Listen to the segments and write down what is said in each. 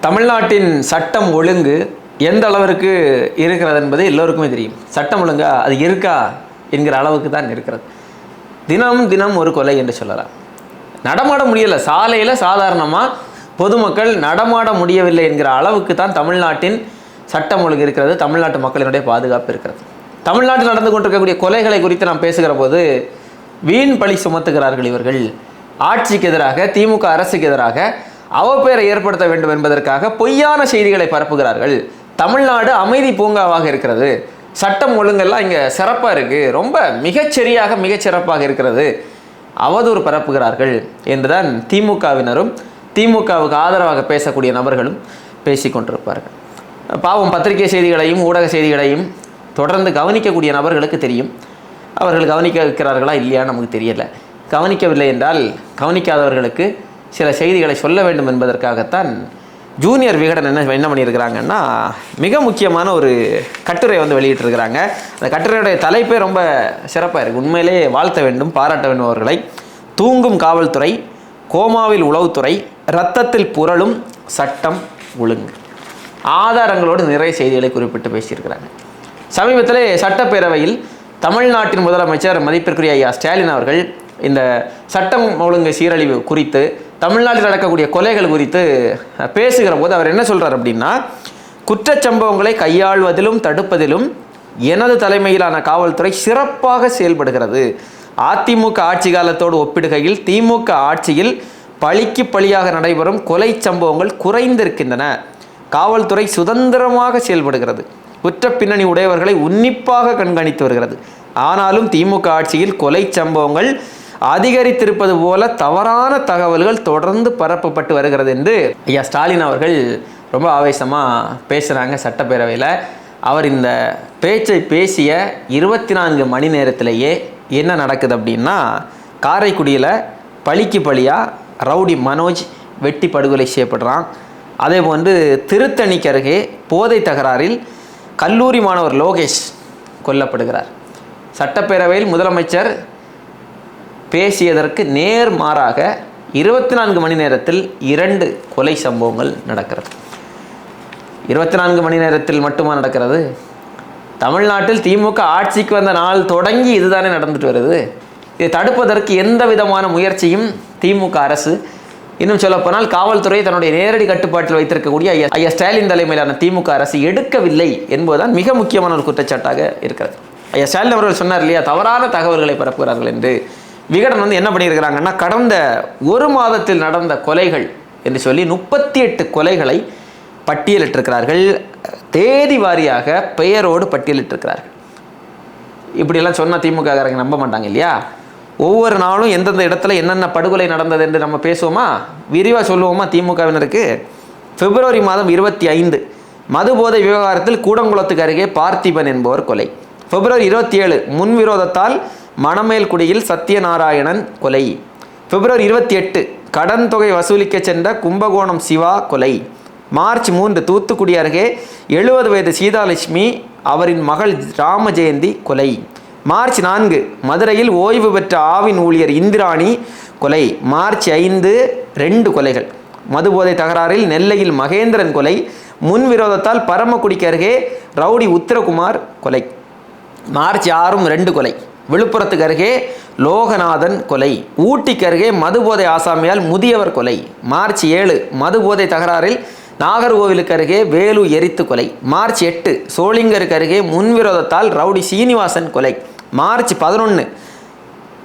தமிழ்நாட்டின் சட்டம் ஒழுங்கு எந்த அளவிற்கு இருக்கிறது என்பது எல்லோருக்குமே தெரியும். சட்டம் ஒழுங்கா அது இருக்கா என்கிற அளவுக்கு தான் இருக்கிறது. தினம் தினம் ஒரு கொலை என்று சொல்லலாம். நடமாட முடியலை. சாலையில் சாதாரணமாக பொதுமக்கள் நடமாட முடியவில்லை என்கிற அளவுக்கு தான் தமிழ்நாட்டின் சட்டம் ஒழுங்கு இருக்கிறது. தமிழ்நாட்டு மக்களினுடைய பாதுகாப்பு இருக்கிறது. தமிழ்நாட்டில் நடந்து கொண்டிருக்கக்கூடிய கொலைகளை குறித்து நாம் பேசுகிற போது வீண் பழி சுமத்துகிறார்கள் இவர்கள். ஆட்சிக்கு எதிராக திமுக அரசுக்கு எதிராக அவப்பெயரை ஏற்படுத்த வேண்டும் என்பதற்காக பொய்யான செய்திகளை பரப்புகிறார்கள். தமிழ்நாடு அமைதி பூங்காவாக இருக்கிறது. சட்டம் ஒழுங்கெல்லாம் இங்கே சிறப்பாக இருக்குது ரொம்ப மிகச்சரியாக மிகச்சிறப்பாக இருக்கிறது. அவதூறு பரப்புகிறார்கள் என்றுதான் திமுகவினரும் திமுகவுக்கு ஆதரவாக பேசக்கூடிய நபர்களும் பேசி கொண்டிருப்பார்கள். பாவம் பத்திரிகை செய்திகளையும் ஊடக செய்திகளையும் தொடர்ந்து கவனிக்கக்கூடிய நபர்களுக்கு தெரியும். அவர்கள் கவனிக்க வைக்கிறார்களா இல்லையான்னு நமக்கு தெரியலை. கவனிக்கவில்லை என்றால் கவனிக்காதவர்களுக்கு சில செய்திகளை சொல்ல வேண்டும் என்பதற்காகத்தான் ஜூனியர் விகடன் என்ன என்ன பண்ணியிருக்கிறாங்கன்னா மிக முக்கியமான ஒரு கட்டுரை வந்து வெளியிட்டிருக்கிறாங்க. அந்த கட்டுரையுடைய தலைப்பே ரொம்ப சிறப்பாக இருக்குது உண்மையிலே வாழ்த்த வேண்டும் பாராட்ட வேண்டும் அவர்களை. தூங்கும் காவல்துறை கோமாவில் உளவுத்துறை இரத்தத்தில் புரளும் சட்டம் ஒழுங்கு. ஆதாரங்களோடு நிறைய செய்திகளை குறிப்பிட்டு பேசியிருக்கிறாங்க. சமீபத்திலே சட்டப்பேரவையில் தமிழ்நாட்டின் முதலமைச்சர் மதிப்பிற்குரிய ஐயா ஸ்டாலின் அவர்கள் இந்த சட்டம் ஒழுங்கு சீரழிவு குறித்து தமிழ்நாட்டில் நடக்கக்கூடிய கொலைகள் குறித்து பேசுகிற போது அவர் என்ன சொல்கிறார் அப்படின்னா குற்றச்சம்பவங்களை கையாள்வதிலும் தடுப்பதிலும் எனது தலைமையிலான காவல்துறை சிறப்பாக செயல்படுகிறது. அதிமுக ஆட்சி காலத்தோடு ஒப்பிடுகையில் திமுக ஆட்சியில் பழிக்கு பழியாக நடைபெறும் கொலை சம்பவங்கள் குறைந்திருக்கின்றன. காவல்துறை சுதந்திரமாக செயல்படுகிறது. குற்ற பின்னணி உடையவர்களை உன்னிப்பாக கண்காணித்து வருகிறது. ஆனாலும் திமுக ஆட்சியில் கொலை சம்பவங்கள் அதிகரித்திருப்பது போல தவறான தகவல்கள் தொடர்ந்து பரப்பப்பட்டு வருகிறது என்று ஐயா ஸ்டாலின் அவர்கள் ரொம்ப ஆவேசமாக பேசுகிறாங்க சட்டப்பேரவையில். அவர் இந்த பேச்சை பேசிய இருபத்தி நான்கு மணி நேரத்திலேயே என்ன நடக்குது அப்படின்னா காரைக்குடியில் பழிக்கு பழியாக ரவுடி மனோஜ் வெட்டி படுகொலை செய்யப்படுறான். அதே போன்று திருத்தணிக்கு அருகே போதை தகராறில் கல்லூரி மாணவர் லோகேஷ் கொல்லப்படுகிறார். சட்டப்பேரவையில் முதலமைச்சர் பேசியதற்கு நேர் மாறாக இருபத்தி நான்கு மணி நேரத்தில் இரண்டு கொலை சம்பவங்கள் நடக்கிறது. இருபத்தி நான்கு மணி நேரத்தில் மட்டுமா நடக்கிறது? தமிழ்நாட்டில் திமுக ஆட்சிக்கு வந்த நாள் தொடங்கி இதுதானே நடந்துட்டு வருது. இதை தடுப்பதற்கு எந்த விதமான முயற்சியும் திமுக அரசு இன்னும் சொல்லப்போனால் காவல்துறை தன்னுடைய நேரடி கட்டுப்பாட்டில் வைத்திருக்கக்கூடிய ஐயா ஐயா ஸ்டாலின் தலைமையிலான திமுக அரசு எடுக்கவில்லை என்பதுதான் மிக முக்கியமான ஒரு குற்றச்சாட்டாக இருக்கிறது. ஐயா ஸ்டாலின் அவர்கள் சொன்னார் இல்லையா தவறான தகவல்களை பரப்புகிறார்கள் என்று. விகடன் வந்து என்ன பண்ணியிருக்கிறாங்கன்னா கடந்த ஒரு மாதத்தில் நடந்த கொலைகள் என்று சொல்லி முப்பத்தி எட்டு கொலைகளை பட்டியலிட்டிருக்கிறார்கள். தேதி வாரியாக பெயரோடு பட்டியலிட்டிருக்கிறார்கள். இப்படியெல்லாம் சொன்னால் திமுககாரங்க நம்ப மாட்டாங்க இல்லையா? ஒவ்வொரு நாளும் எந்தெந்த இடத்துல என்னென்ன படுகொலை நடந்தது என்று நம்ம பேசுவோமா? விரிவாக சொல்லுவோமா திமுகவினருக்கு? பிப்ரவரி மாதம் இருபத்தி ஐந்து மதுபோதை விவகாரத்தில் கூடங்குளத்துக்கு அருகே பார்த்திபன் என்பவர் கொலை. பிப்ரவரி இருபத்தி ஏழு முன்விரோதத்தால் மணமேல்குடியில் சத்யநாராயணன் கொலை. பிப்ரவரி இருபத்தி எட்டு கடன் தொகை வசூலிக்க சென்ற கும்பகோணம் சிவா கொலை. மார்ச் மூன்று தூத்துக்குடி அருகே எழுபது வயது சீதாலட்சுமி அவரின் மகள் ராம ஜெயந்தி கொலை. மார்ச் நான்கு மதுரையில் ஓய்வு பெற்ற ஆவின் ஊழியர் இந்திராணி கொலை. மார்ச் ஐந்து ரெண்டு கொலைகள். மதுபோதை தகராறில் நெல்லையில் மகேந்திரன் கொலை. முன்விரோதத்தால் பரமக்குடிக்கு அருகே ரவுடி உத்தரகுமார் கொலை. மார்ச் ஆறும் ரெண்டு கொலை. விழுப்புரத்துக்கு அருகே லோகநாதன் கொலை. ஊட்டிக்கு அருகே மதுபோதை ஆசாமியால் முதியவர் கொலை. மார்ச் ஏழு மதுபோதை தகராறில் நாகர்கோவிலுக்கு அருகே வேலு எரித்து கொலை. மார்ச் எட்டு சோளிங்கருக்கு அருகே முன்விரோதத்தால் ரவுடி சீனிவாசன் கொலை. மார்ச் பதினொன்று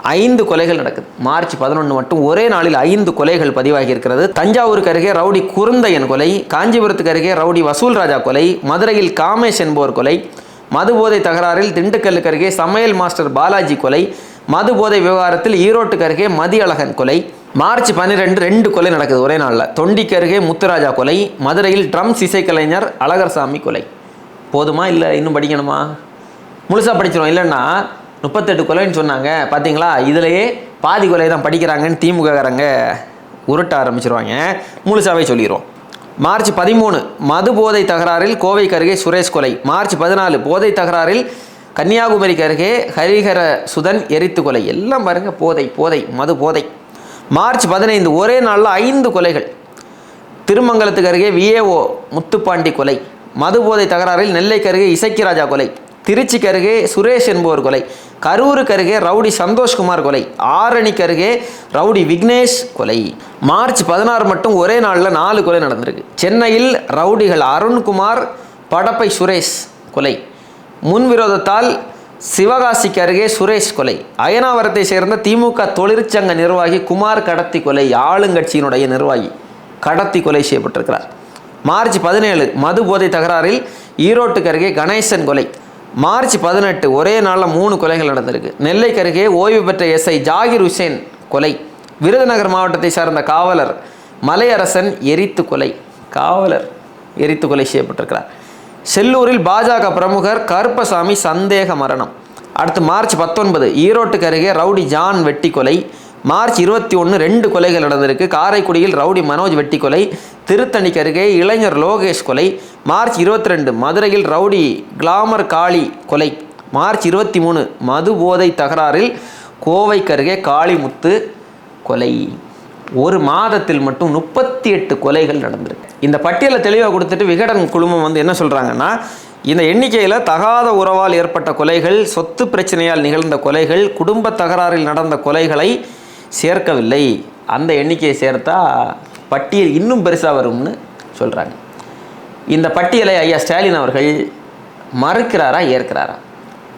ஐந்து கொலைகள் நடக்குது. மார்ச் பதினொன்று மட்டும் ஒரே நாளில் ஐந்து கொலைகள் பதிவாகி இருக்கிறது தஞ்சாவூருக்கு அருகே ரவுடி குருந்தையன் கொலை. காஞ்சிபுரத்துக்கு அருகே ரவுடி வசூல் ராஜா கொலை. மதுரையில் காமேஷ் என்பவர் கொலை. மதுபோதை தகராறில் திண்டுக்கல்லுக்கு அருகே சமையல் மாஸ்டர் பாலாஜி கொலை மதுபோதை விவகாரத்தில் ஈரோட்டுக்கு அருகே மதியழகன் கொலை. மார்ச் பன்னிரெண்டு ரெண்டு கொலை நடக்குது ஒரே நாளில். தொண்டிக்கு அருகே முத்துராஜா கொலை மதுரையில் ட்ரம்ஸ் இசைக்கலைஞர் அழகர்சாமி கொலை. போதுமா இல்லை இன்னும் படிக்கணுமா? முழுசாக படிச்சிடும் இல்லைன்னா முப்பத்தெட்டு கொலைன்னு சொன்னாங்க. பார்த்தீங்களா இதுலேயே பாதி கொலை தான் படிக்கிறாங்கன்னு திமுககாரங்க உருட்ட ஆரம்பிச்சிருவாங்க. முழுசாவே சொல்லிடுவோம் மார்ச் பதிமூணு மது போதை தகராறில் கோவை அருகே சுரேஷ் கொலை. மார்ச் பதினாலு போதை தகராறில் கன்னியாகுமரிக்கு அருகே ஹரிஹர சுதன் எரித்து கொலை. எல்லாம் பாருங்க போதை போதை மது போதை. மார்ச் பதினைந்து ஒரே நாளில் ஐந்து கொலைகள். திருமங்கலத்துக்கு அருகே விஏஓ முத்துப்பாண்டி கொலை. மது போதை தகராறில் நெல்லைக்கு அருகே இசக்கிராஜா கொலை. திருச்சிக்கு அருகே சுரேஷ் என்பவர் கொலை. கரூருக்கு அருகே ரவுடி சந்தோஷ்குமார் கொலை ஆரணிக்கு அருகே ரவுடி விக்னேஷ் கொலை. மார்ச் பதினாறு மட்டும் ஒரே நாளில் நாலு கொலை நடந்திருக்கு. சென்னையில் ரவுடிகள் அருண்குமார் படப்பை சுரேஷ் கொலை. முன்விரோதத்தால் சிவகாசிக்கு அருகே சுரேஷ் கொலை. அயனாவரத்தை சேர்ந்த திமுக தொழிற்சங்க நிர்வாகி குமார் கடத்தி கொலை ஆளுங்கட்சியினுடைய நிர்வாகி கடத்தி கொலை செய்யப்பட்டிருக்கிறார். மார்ச் பதினேழு மது போதை தகராறில் ஈரோட்டுக்கு அருகே கணேசன் கொலை. மார்ச் பதினெட்டு ஒரே நாளில் மூணு கொலைகள் நடந்திருக்கு. நெல்லைக்கருகே ஓய்வு பெற்ற எஸ்ஐ ஜாகிர் ஹுசேன் கொலை. விருதுநகர் மாவட்டத்தை சார்ந்த காவலர் மலையரசன் எரித்து கொலை. காவலர் எரித்து கொலை செய்யப்பட்டிருக்கிறார். செல்லூரில் பாஜக பிரமுகர் கருப்பசாமி சந்தேக மரணம். அடுத்து மார்ச் பத்தொன்பது ஈரோட்டுக்கு அருகே ரவுடி ஜான் வெட்டி கொலை. மார்ச் இருபத்தி ஒன்று ரெண்டு கொலைகள் நடந்திருக்கு. காரைக்குடியில் ரவுடி மனோஜ் வெட்டி கொலை திருத்தணிக்கு அருகே இளைஞர் லோகேஷ் கொலை மார்ச் இருபத்தி ரெண்டு மதுரையில் ரவுடி கிளாமர் காளி கொலை மார்ச் இருபத்தி மூணு மது போதை தகராறில் கோவைக்கு அருகே காளிமுத்து கொலை. ஒரு மாதத்தில் மட்டும் முப்பத்தி எட்டு கொலைகள் நடந்திருக்கு. இந்த பட்டியலை தெளிவாக கொடுத்துட்டு விகடன் குழுமம் வந்து என்ன சொல்கிறாங்கன்னா இந்த எண்ணிக்கையில் தகாத உறவால் ஏற்பட்ட கொலைகள் சொத்து பிரச்சனையால் நிகழ்ந்த கொலைகள் குடும்ப தகராறில் நடந்த கொலைகளை சேர்க்கவில்லை. அந்த எண்ணிக்கையை சேர்த்தா பட்டியல் இன்னும் பெருசாக வரும்னு சொல்கிறாங்க இந்த பட்டியலை ஐயா ஸ்டாலின் அவர்கள் மறுக்கிறாரா ஏற்கிறாரா?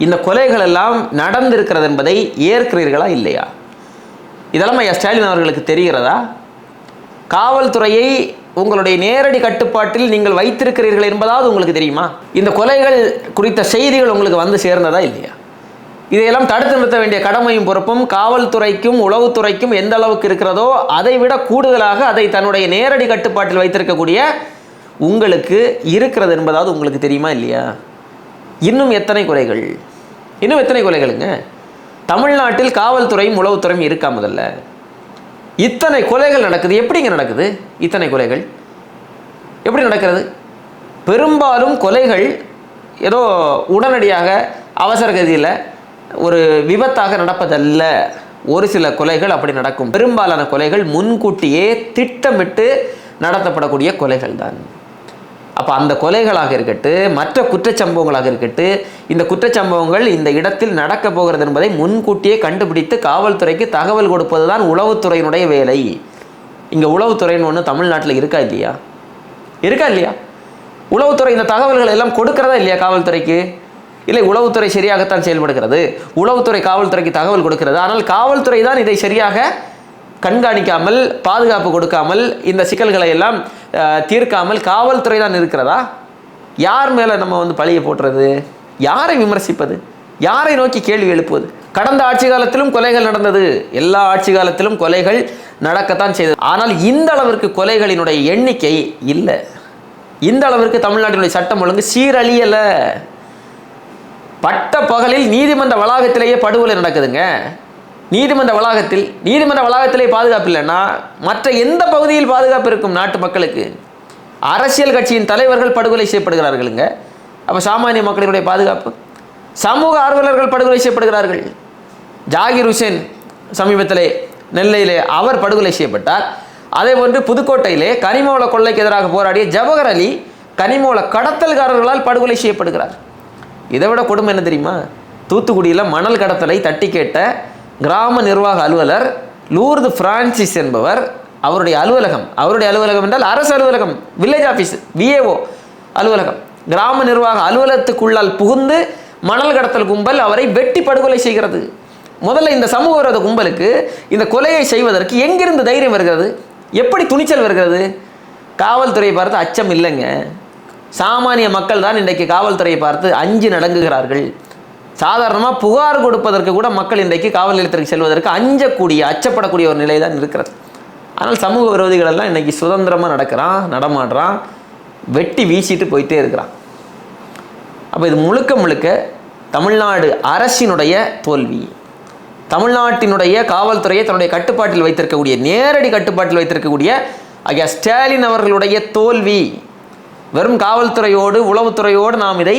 இந்த கொலைகள் எல்லாம் நடந்திருக்கிறது என்பதை ஏற்கிறீர்களா இல்லையா? இதெல்லாம் ஐயா ஸ்டாலின் அவர்களுக்கு தெரிகிறதா? காவல்துறையை உங்களுடைய நேரடி கட்டுப்பாட்டில் நீங்கள் வைத்திருக்கிறீர்கள் என்பதாவது உங்களுக்கு தெரியுமா? இந்த கொலைகள் குறித்த செய்திகள் உங்களுக்கு வந்து சேர்ந்ததா இல்லையா? இதையெல்லாம் தடுத்து நிறுத்த வேண்டிய கடமையும் பொறுப்பும் காவல்துறைக்கும் உளவுத்துறைக்கும் எந்த அளவுக்கு இருக்கிறதோ அதை விட கூடுதலாக அதை தன்னுடைய நேரடி கட்டுப்பாட்டில் வைத்திருக்கக்கூடிய உங்களுக்கு இருக்கிறது என்பதாவது உங்களுக்கு தெரியுமா இல்லையா? இன்னும் எத்தனை குறைகள்? இன்னும் எத்தனை கொலைகளுங்க? தமிழ்நாட்டில் காவல்துறையும் உளவுத்துறையும் இருக்கா முதல்ல? இத்தனை கொலைகள் நடக்குது. எப்படிங்க நடக்குது? இத்தனை கொலைகள்? எப்படி நடக்கிறது? பெரும்பாலும் கொலைகள் ஏதோ உடனடியாக அவசர கதியில் ஒரு விபத்தாக நடப்பதல்ல. ஒரு சில கொலைகள் அப்படி நடக்கும். பெரும்பாலான கொலைகள் முன்கூட்டியே திட்டமிட்டு நடத்தப்படக்கூடிய கொலைகள் தான் அப்போ அந்த கொலைகளாக இருக்கட்டு மற்ற குற்றச்சம்பவங்களாக இருக்கட்டு இந்த குற்றச்சம்பவங்கள் இந்த இடத்தில் நடக்க போகிறது என்பதை முன்கூட்டியே கண்டுபிடித்து காவல்துறைக்கு தகவல் கொடுப்பது தான் உளவுத்துறையினுடைய வேலை. இங்கே உளவுத்துறைன்னு ஒன்று தமிழ்நாட்டில் இருக்கா இல்லையா? இருக்கா இல்லையா? உளவுத்துறை இந்த தகவல்கள் எல்லாம் கொடுக்கிறதா இல்லையா காவல்துறைக்கு? இல்லை உளவுத்துறை சரியாகத்தான் செயல்படுகிறது. உளவுத்துறை காவல்துறைக்கு தகவல் கொடுக்கிறது. ஆனால் காவல்துறை தான் இதை சரியாக கண்காணிக்காமல் பாதுகாப்பு கொடுக்காமல் இந்த சிக்கல்களை எல்லாம் தீர்க்காமல் காவல்துறை தான் இருக்கிறதா? யார் மேலே நம்ம வந்து பழியை போட்டுறது யாரை விமர்சிப்பது? யாரை நோக்கி கேள்வி எழுப்புவது? கடந்த ஆட்சி காலத்திலும் கொலைகள் நடந்தது. எல்லா ஆட்சி காலத்திலும் கொலைகள் நடக்கத்தான் செய்தது. ஆனால் இந்த அளவிற்கு கொலைகளினுடைய எண்ணிக்கை இல்லை. இந்த அளவிற்கு தமிழ்நாட்டினுடைய சட்டம் ஒழுங்கு சீரழியலை. பட்ட பகலில் நீதிமன்ற வளாகத்திலேயே படுகொலை நடக்குதுங்க. நீதிமன்ற வளாகத்தில் நீதிமன்ற வளாகத்திலே பாதுகாப்பு இல்லைன்னா மற்ற எந்த பகுதியில் பாதுகாப்பு இருக்கும் நாட்டு மக்களுக்கு? அரசியல் கட்சியின் தலைவர்கள் படுகொலை செய்யப்படுகிறார்களுங்க. அப்போ சாமானிய மக்களினுடைய பாதுகாப்பு? சமூக ஆர்வலர்கள் படுகொலை செய்யப்படுகிறார்கள். ஜாகிர் ஹுசேன் சமீபத்திலே நெல்லையிலே அவர் படுகொலை செய்யப்பட்டார். அதே போன்று புதுக்கோட்டையிலே கனிமவள கொள்ளைக்கு எதிராக போராடிய ஜவஹர் அலி கனிமவள கடத்தல்காரர்களால் படுகொலை செய்யப்படுகிறார். இதை விட கொடுமை என்ன தெரியுமா? தூத்துக்குடியில் மணல் கடத்தலை தட்டி கேட்ட கிராம நிர்வாக அலுவலர் லூர்து பிரான்சிஸ் என்பவர் அவருடைய அலுவலகம். அவருடைய அலுவலகம் என்றால் அரசு அலுவலகம் வில்லேஜ் ஆஃபீஸ் விஏஓ அலுவலகம். கிராம நிர்வாக அலுவலகத்துக்குள்ளால் புகுந்து மணல் கடத்தல் கும்பல் அவரை வெட்டி படுகொலை செய்கிறது. முதல்ல இந்த சமூக விரோத கும்பலுக்கு இந்த கொலையை செய்வதற்கு எங்கிருந்து தைரியம் வருகிறது? எப்படி துணிச்சல் வருகிறது? காவல்துறையை பார்த்து அச்சம் இல்லைங்க. சாமானிய மக்கள் தான் இன்றைக்கு காவல்துறையை பார்த்து அஞ்சு நடங்குகிறார்கள். சாதாரணமாக புகார் கொடுப்பதற்கு கூட மக்கள் இன்றைக்கு காவல் நிலையத்திற்கு செல்வதற்கு அஞ்சக்கூடிய அச்சப்படக்கூடிய ஒரு நிலை தான் இருக்கிறது. ஆனால் சமூக விரோதிகள் எல்லாம் இன்றைக்கி சுதந்திரமாக நடக்கிறான் நடமாடுறான் வெட்டி வீசிட்டு போயிட்டே இருக்கிறான். அப்போ இது முழுக்க முழுக்க தமிழ்நாடு அரசினுடைய தோல்வி. தமிழ்நாட்டினுடைய காவல்துறையை தன்னுடைய கட்டுப்பாட்டில் வைத்திருக்கக்கூடிய நேரடி கட்டுப்பாட்டில் வைத்திருக்கக்கூடிய ஐயா ஸ்டாலின் அவர்களுடைய தோல்வி. வெறும் காவல்துறையோடு உளவுத்துறையோடு நாம் இதை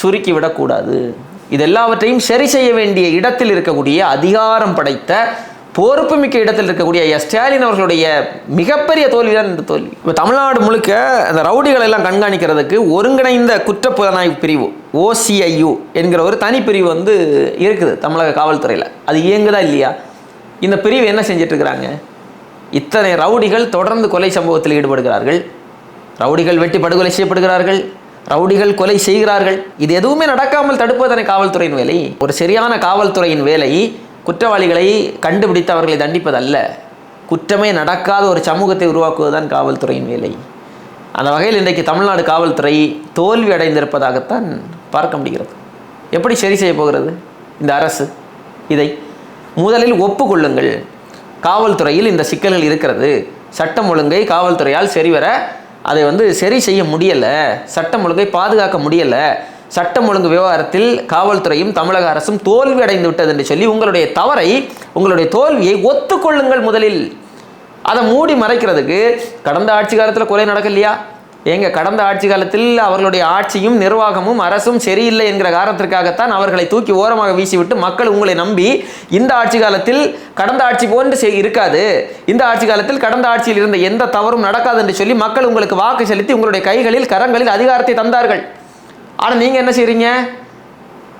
சுருக்கி விடக்கூடாது. இது எல்லாவற்றையும் சரி செய்ய வேண்டிய இடத்தில் இருக்கக்கூடிய அதிகாரம் படைத்த பொறுப்பு மிக்க இடத்தில் இருக்கக்கூடிய ஸ்டாலின் அவர்களுடைய மிகப்பெரிய தோல்வி தான் இந்த தோல்வி. இப்போ தமிழ்நாடு முழுக்க அந்த ரவுடிகளை எல்லாம் கண்காணிக்கிறதுக்கு ஒருங்கிணைந்த குற்றப்புலனாய்வு பிரிவு ஓசிஐயு என்கிற ஒரு தனிப்பிரிவு வந்து இருக்குது தமிழக காவல்துறையில். அது இயங்குதா இல்லையா? இந்த பிரிவு என்ன செஞ்சுட்டு இருக்கிறாங்க? இத்தனை ரவுடிகள் தொடர்ந்து கொலை சம்பவத்தில் ஈடுபடுகிறார்கள். ரவுடிகள் வெட்டி படுகொலை செய்யப்படுகிறார்கள். ரவுடிகள் கொலை செய்கிறார்கள். இது எதுவுமே நடக்காமல் தடுப்பதனை காவல்துறையின் வேலை. ஒரு சரியான காவல்துறையின் வேலை குற்றவாளிகளை கண்டுபிடித்து அவர்களை தண்டிப்பதல்ல. குற்றமே நடக்காத ஒரு சமூகத்தை உருவாக்குவதுதான் காவல்துறையின் வேலை. அந்த வகையில் இன்றைக்கு தமிழ்நாடு காவல்துறை தோல்வி அடைந்திருப்பதாகத்தான் பார்க்க முடிகிறது. எப்படி சரி செய்ய போகிறது? இந்த அரசு இதை முதலில் ஒப்புக்கொள்ளுங்கள். காவல்துறையில் இந்த சிக்கல்கள் இருக்கிறது. சட்டம் ஒழுங்கை காவல்துறையால் சரிவர அதை வந்து சரி செய்ய முடியலை சட்டம் ஒழுங்கை பாதுகாக்க முடியலை சட்டம் ஒழுங்கு விவகாரத்தில் காவல்துறையும் தமிழக அரசும் தோல்வி அடைந்து விட்டது என்று சொல்லி உங்களுடைய தவறை உங்களுடைய தோல்வியை ஒத்துக்கொள்ளுங்கள் முதலில். அதை மூடி மறைக்கிறதுக்கு கடந்த ஆட்சி காலத்தில் கொலை நடக்கலையா? ஏங்க கடந்த ஆட்சி காலத்தில் அவர்களுடைய ஆட்சியும் நிர்வாகமும் அரசும் சரியில்லை என்கிற காரணத்திற்காகத்தான் அவர்களை தூக்கி ஓரமாக வீசிவிட்டு மக்கள் உங்களை நம்பி இந்த ஆட்சி காலத்தில் கடந்த ஆட்சி போன்று செய்- இருக்காது. இந்த ஆட்சி காலத்தில் கடந்த ஆட்சியில் இருந்த எந்த தவறும் நடக்காது என்று சொல்லி மக்கள் உங்களுக்கு வாக்கு செலுத்தி உங்களுடைய கைகளில் கரங்களில் அதிகாரத்தை தந்தார்கள். ஆனால் நீங்கள் என்ன செய்கிறீங்க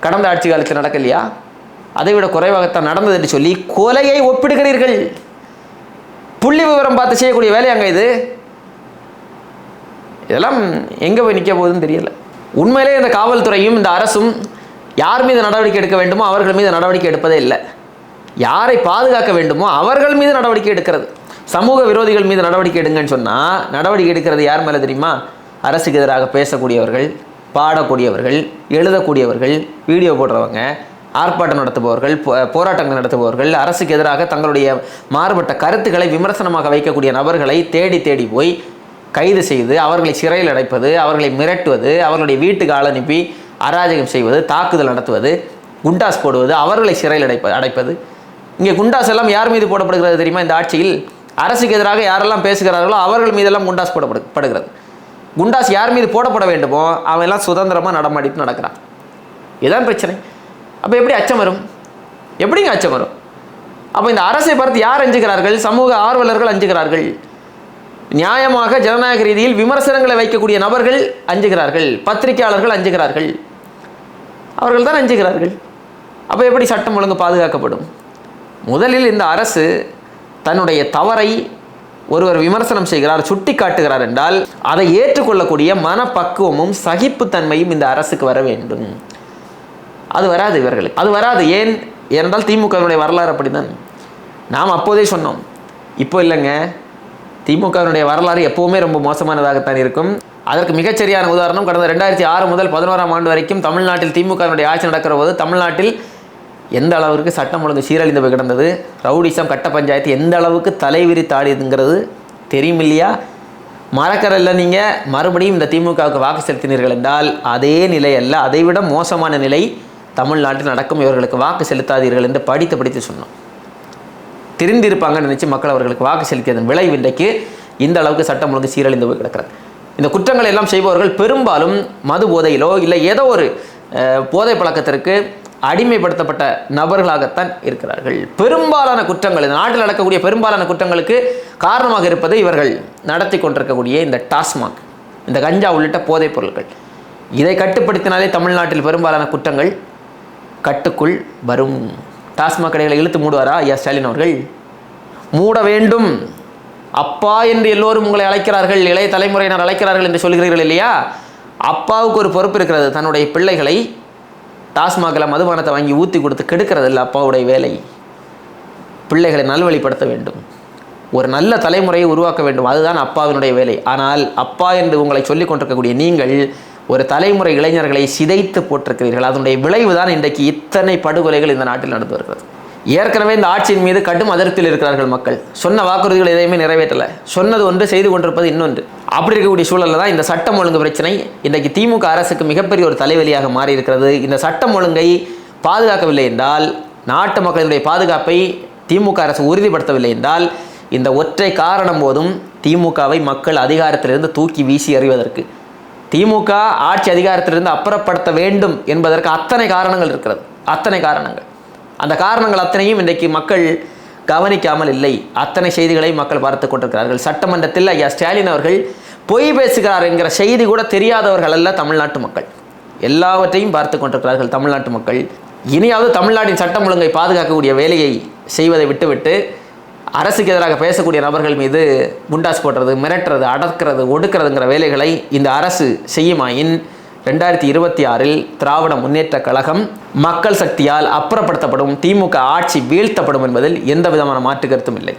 கடந்த ஆட்சி காலத்தில் நடக்கலையா? அதை விட குறைவாகத்தான் நடந்தது என்று சொல்லி கொலையை ஒப்பிடுகிறீர்கள். புள்ளி விவரம் பார்த்து செய்யக்கூடிய வேலை அங்கே இது. இதெல்லாம் எங்கே போய் நிற்க போகுதுன்னு தெரியல. உண்மையிலே இந்த காவல்துறையும் இந்த அரசும் யார் மீது நடவடிக்கை எடுக்க வேண்டுமோ அவர்கள் மீது நடவடிக்கை எடுப்பதே இல்லை. யாரை பாதுகாக்க வேண்டுமோ அவர்கள் மீது நடவடிக்கை எடுக்கிறது. சமூக விரோதிகள் மீது நடவடிக்கை எடுங்கன்னு சொன்னால் நடவடிக்கை எடுக்கிறது யார் மேலே தெரியுமா? அரசுக்கு எதிராக பேசக்கூடியவர்கள் பாடக்கூடியவர்கள் எழுதக்கூடியவர்கள் வீடியோ போடுறவங்க ஆர்ப்பாட்டம் நடத்துபவர்கள் போ- போராட்டங்கள் நடத்துபவர்கள் அரசுக்கு எதிராக தங்களுடைய மாறுபட்ட கருத்துக்களை விமர்சனமாக வைக்கக்கூடிய நபர்களை தேடி தேடி போய் கைது செய்து அவர்களை சிறையில் அடைப்பது அவர்களை மிரட்டுவது அவர்களுடைய வீட்டுக்கு ஆள் அனுப்பி அராஜகம் செய்வது தாக்குதல் நடத்துவது குண்டாஸ் போடுவது அவர்களை சிறையில் அடைப்ப அடைப்பது. இங்கே குண்டாஸ் எல்லாம் யார் மீது போடப்படுகிறது தெரியுமா? இந்த ஆட்சியில் அரசுக்கு எதிராக யாரெல்லாம் பேசுகிறார்களோ அவர்கள் மீதெல்லாம் குண்டாஸ் போடப்படுகிறது குண்டாஸ் யார் மீது போடப்பட வேண்டுமோ அவன் எல்லாம் சுதந்திரமாக நடமாடிட்டு நடக்கிறான். இதுதான் பிரச்சனை. அப்போ எப்படி அச்சம் வரும்? எப்படிங்க அச்சம் வரும்? அப்போ இந்த அரசை பார்த்து யார் அஞ்சுகிறார்கள்? சமூக ஆர்வலர்கள் அஞ்சுகிறார்கள். நியாயமாக ஜனநாயக ரீதியில் விமர்சனங்களை வைக்கக்கூடிய நபர்கள் அஞ்சுகிறார்கள் பத்திரிகையாளர்கள் அஞ்சுகிறார்கள். அவர்கள் தான் அஞ்சுகிறார்கள். அப்போ எப்படி சட்டம் ஒழுங்கு பாதுகாக்கப்படும்? முதலில் இந்த அரசு தன்னுடைய தவறை ஒருவர் விமர்சனம் செய்கிறார் சுட்டி காட்டுகிறார் என்றால் அதை ஏற்றுக்கொள்ளக்கூடிய மனப்பக்குவமும் சகிப்புத்தன்மையும் இந்த அரசுக்கு வர வேண்டும். அது வராது இவர்களுக்கு. அது வராது. ஏன்? ஏனென்றால் திமுகவினுடைய வரலாறு அப்படிதான் நாம் அப்போதே சொன்னோம். இப்போ இல்லைங்க. திமுகவினுடைய வரலாறு எப்பவுமே ரொம்ப மோசமானதாகத்தான் இருக்கும். அதற்கு மிகச்சரியான உதாரணம் கடந்த ரெண்டாயிரத்தி ஆறு முதல் பதினோராம் ஆண்டு வரைக்கும் தமிழ்நாட்டில் திமுகவினுடைய ஆட்சி நடக்கிற போது தமிழ்நாட்டில் எந்த அளவிற்கு சட்டம் ஒழுங்கு சீரழிந்து போய் கிடந்தது ரவுடிசம் கட்ட பஞ்சாயத்து எந்த அளவுக்கு தலைவிரித்தாடியதுங்கிறது தெரியும் இல்லையா? மறக்கறல்ல நீங்கள் மறுபடியும் இந்த திமுகவுக்கு வாக்கு செலுத்தினீர்கள் என்றால் அதே நிலை அல்ல. அதைவிட மோசமான நிலை தமிழ்நாட்டில் நடக்கும். இவர்களுக்கு வாக்கு செலுத்தாதீர்கள் என்று படித்து படித்து சொன்னோம். தெரிந்திருப்பாங்கன்னு நினச்சி மக்கள் அவர்களுக்கு வாக்கு செலுத்தியதன் விளைவு இன்றைக்கு இந்த அளவுக்கு சட்டம் ஒழுங்கு சீரழிந்து போய் கிடக்கிறது. இந்த குற்றங்களை எல்லாம் செய்பவர்கள் பெரும்பாலும் மது போதையிலோ இல்லை ஏதோ ஒரு போதை பழக்கத்திற்கு அடிமைப்படுத்தப்பட்ட நபர்களாகத்தான் இருக்கிறார்கள். பெரும்பாலான குற்றங்கள் இந்த நாட்டில் நடக்கக்கூடிய பெரும்பாலான குற்றங்களுக்கு காரணமாக இருப்பது இவர்கள் நடத்தி கொண்டிருக்கக்கூடிய இந்த டாஸ்மாக் இந்த கஞ்சா உள்ளிட்ட போதைப் பொருட்கள். இதை கட்டுப்படுத்தினாலே தமிழ்நாட்டில் பெரும்பாலான குற்றங்கள் கட்டுக்குள் வரும். டாஸ்மாக் கடைகளை இழுத்து மூடுவாரா? ஐயா ஸ்டாலின் அவர்கள். மூட வேண்டும். அப்பா என்று எல்லோரும் உங்களை அழைக்கிறார்கள் இளைய தலைமுறையினர் அழைக்கிறார்கள் என்று சொல்கிறீர்கள் இல்லையா? அப்பாவுக்கு ஒரு பொறுப்பு இருக்கிறது. தன்னுடைய பிள்ளைகளை டாஸ்மாகில் மதுபானத்தை வாங்கி ஊற்றி கொடுத்து கெடுக்கிறது இல்லை அப்பாவுடைய வேலை. பிள்ளைகளை நல்வழிப்படுத்த வேண்டும். ஒரு நல்ல தலைமுறையை உருவாக்க வேண்டும். அதுதான் அப்பாவினுடைய வேலை. ஆனால் அப்பா என்று உங்களை சொல்லிக் கொண்டிருக்கக்கூடிய நீங்கள் ஒரு தலைமுறை இளைஞர்களை சிதைத்து போட்டிருக்கிறீர்கள். அதனுடைய விளைவு தான் இன்றைக்கு இத்தனை படுகொலைகள் இந்த நாட்டில் நடந்து வருகிறது. ஏற்கனவே இந்த ஆட்சியின் மீது கடும் அதிருப்தியில் இருக்கிறார்கள் மக்கள். சொன்ன வாக்குறுதிகள் எதையுமே நிறைவேற்றலை. சொன்னது ஒன்று செய்து கொண்டிருப்பது இன்னொன்று. அப்படி இருக்கக்கூடிய சூழலில் தான் இந்த சட்டம் ஒழுங்கு பிரச்சனை இன்றைக்கு திமுக அரசுக்கு மிகப்பெரிய ஒரு தலைவலியாக மாறி இருக்கிறது இந்த சட்டம் ஒழுங்கை பாதுகாக்கவில்லை என்றால் நாட்டு மக்களினுடைய பாதுகாப்பை திமுக அரசு உறுதிப்படுத்தவில்லை என்றால் இந்த ஒற்றை காரணம் போதும் திமுகவை மக்கள் அதிகாரத்திலிருந்து தூக்கி வீசி எறிவதற்கு. திமுக ஆட்சி அதிகாரத்திலிருந்து அப்புறப்படுத்த வேண்டும் என்பதற்கு அத்தனை காரணங்கள் இருக்கிறது. அத்தனை காரணங்கள். அந்த காரணங்கள் அத்தனையும் இன்றைக்கு மக்கள் கவனிக்காமல் இல்லை. அத்தனை செய்திகளை மக்கள் பார்த்து கொண்டிருக்கிறார்கள். சட்டமன்றத்தில் ஐயா ஸ்டாலின் அவர்கள் பொய் பேசுகிறார் என்கிற செய்தி கூட தெரியாதவர்கள் அல்ல தமிழ்நாட்டு மக்கள். எல்லாவற்றையும் பார்த்து கொண்டிருக்கிறார்கள் தமிழ்நாட்டு மக்கள். இனியாவது தமிழ்நாட்டின் சட்டம் ஒழுங்கை பாதுகாக்கக்கூடிய வேலையை செய்வதை விட்டுவிட்டு அரசுக்கு எதிராக பேசக்கூடிய நபர்கள் மீது முண்டாஸ் போடுறது மிரட்டுறது அடக்கிறது ஒடுக்கிறதுங்கிற வேலைகளை இந்த அரசு செய்யுமாயின் ரெண்டாயிரத்தி இருபத்தி ஆறில் திராவிட முன்னேற்ற கழகம் மக்கள் சக்தியால் அப்புறப்படுத்தப்படும் திமுக ஆட்சி வீழ்த்தப்படும் என்பதில் எந்த விதமான மாற்று கருத்தும் இல்லை.